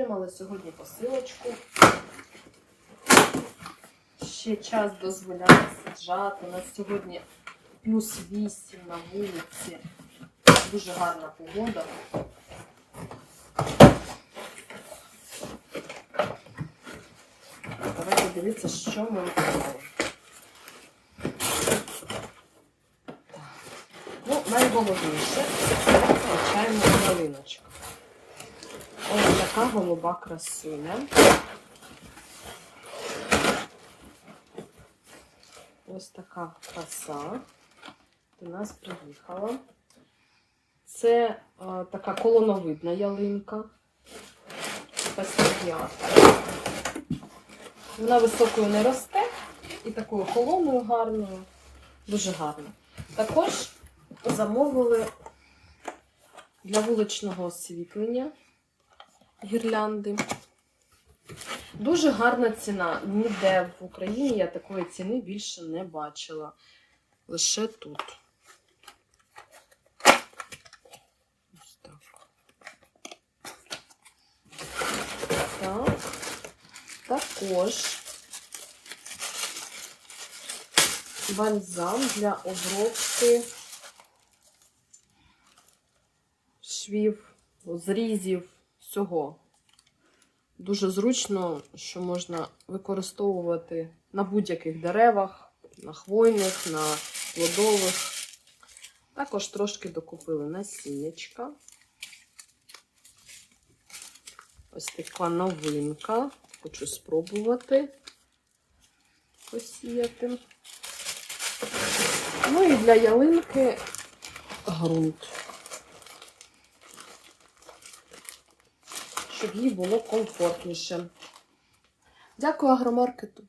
Отримали сьогодні посилочку. Ще час дозволяє саджати. У нас сьогодні плюс 8 на вулиці. Дуже гарна погода. Давайте дивитися, що ми отримали. Ну, найголовніше, це, звичайно, ялиночка. Ось така голуба красуня. Ось така краса до нас приїхала. Це е, така колоновидна ялинка. Вона високою не росте і такою холоною гарною. Дуже гарно. Також замовили для вуличного освітлення гірлянди. Дуже гарна ціна. Ніде в Україні я такої ціни більше не бачила. Лише тут. Ось так. Так. Також бальзам для обробки швів, зрізів, всього. Дуже зручно, що можна використовувати на будь-яких деревах, на хвойних, на плодових. Також трошки докупили насіннячка. Ось така новинка. Хочу спробувати посіяти. Ну і для ялинки ґрунт. Щоб їй було комфортніше. Дякую агромаркету.